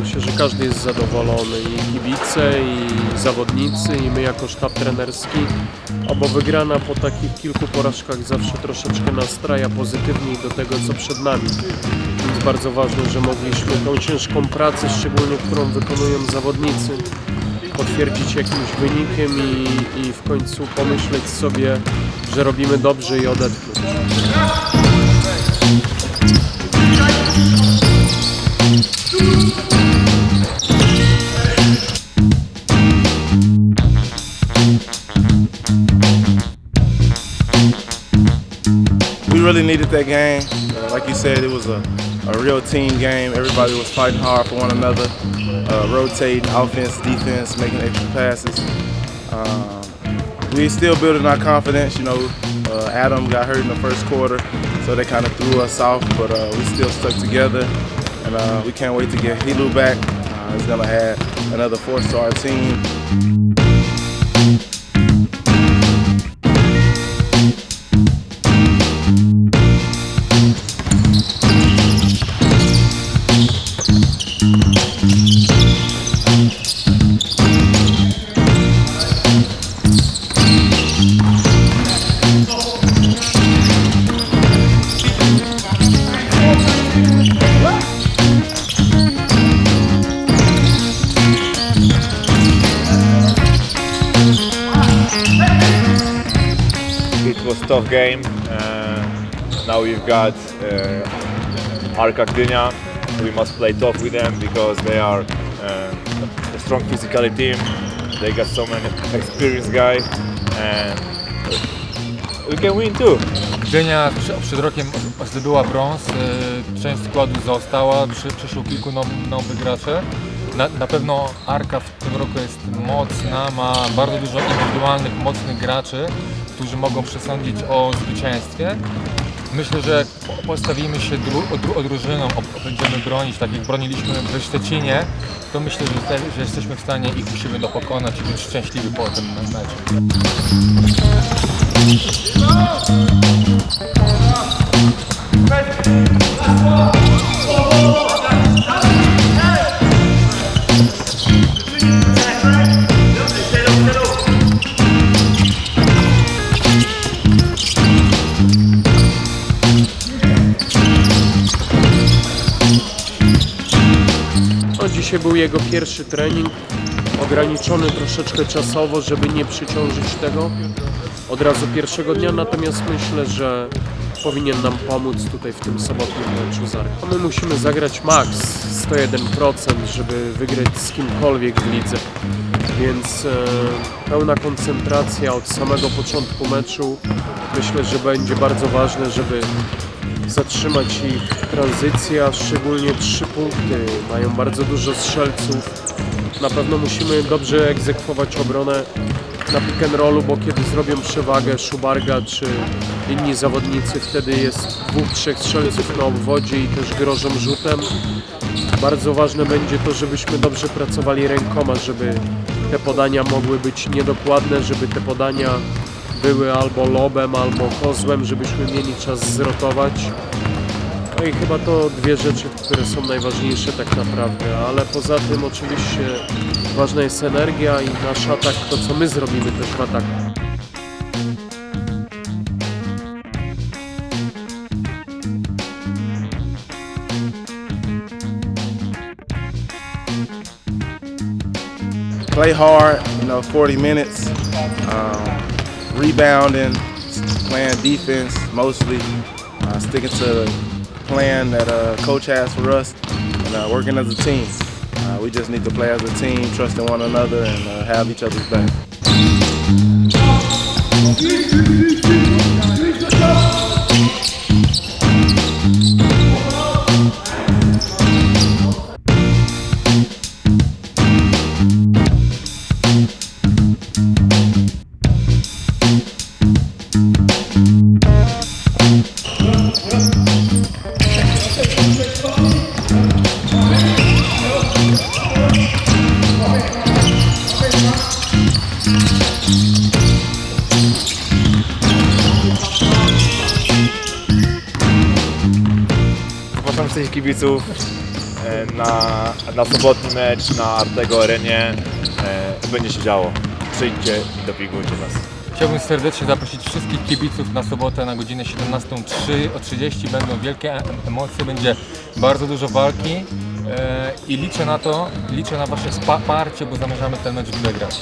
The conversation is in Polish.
Myślę, że każdy jest zadowolony i kibice, i zawodnicy, i my jako sztab trenerski. bo wygrana po takich kilku porażkach zawsze troszeczkę nastraja pozytywniej do tego, co przed nami. Więc bardzo ważne, że mogliśmy tą ciężką pracę, szczególnie którą wykonują zawodnicy, potwierdzić jakimś wynikiem i, i w końcu pomyśleć sobie, że robimy dobrze i odetchnąć. We really needed that game. Uh, like you said, it was a, a real team game. Everybody was fighting hard for one another, uh, rotating offense, defense, making extra passes. Um, we still building our confidence. You know, uh, Adam got hurt in the first quarter, so they kind of threw us off, but uh, we still stuck together. And uh, we can't wait to get Helu back. Uh, he's going to add another our team. Tough game. Uh, now we've got uh, Arka Gdynia. We must play tough with them because they are uh, a strong physically team. They got so many experienced guys and we can win too. Gdynia przed rokiem zdobyła brąz, część składu została, przy, przyszło kilku now, nowych graczy. Na, na pewno Arka w tym roku jest mocna, ma bardzo dużo indywidualnych, mocnych graczy, którzy mogą przesądzić o zwycięstwie. Myślę, że po- postawimy się dru, dru, drużyną, o- będziemy bronić, tak jak broniliśmy we Szczecinie, to myślę, że, że jesteśmy w stanie ich siebie do pokonać i być szczęśliwi po tym meczu. Dzisiaj był jego pierwszy trening, ograniczony troszeczkę czasowo, żeby nie przyciążyć tego od razu pierwszego dnia, natomiast myślę, że powinien nam pomóc tutaj w tym sobotnim meczu z Arką. My musimy zagrać max 101%, żeby wygrać z kimkolwiek w lidze, więc e, pełna koncentracja od samego początku meczu. Myślę, że będzie bardzo ważne, żeby zatrzymać ich tranzycję, a szczególnie trzy punkty. Mają bardzo dużo strzelców. Na pewno musimy dobrze egzekwować obronę na pick and rollu, bo kiedy zrobią przewagę Szubarga czy inni zawodnicy, wtedy jest dwóch, trzech strzelców na obwodzie i też grożą rzutem. Bardzo ważne będzie to, żebyśmy dobrze pracowali rękoma, żeby te podania mogły być niedokładne, żeby te podania były albo lobem, albo kozłem, żebyśmy mieli czas zrotować. No i chyba to dwie rzeczy, które są najważniejsze tak naprawdę, ale poza tym oczywiście ważna jest energia i nasz atak, to co my zrobimy też w ataku. play hard, you know, 40 minutes, um, rebounding, playing defense mostly, uh, sticking to the plan that uh, coach has for us, and uh, working as a team. Uh, we just need to play as a team, trusting one another, and uh, have each other's back. Zapraszam wszystkich kibiców e, na, na sobotni mecz na Artego Arenie. E, Będzie się działo. Przyjdźcie i dopingujcie nas. Chciałbym serdecznie zaprosić wszystkich kibiców na sobotę na godzinę 17.03 o 30. Będą wielkie em- emocje, będzie bardzo dużo walki e, i liczę na to, liczę na Wasze wsparcie, bo zamierzamy ten mecz wygrać.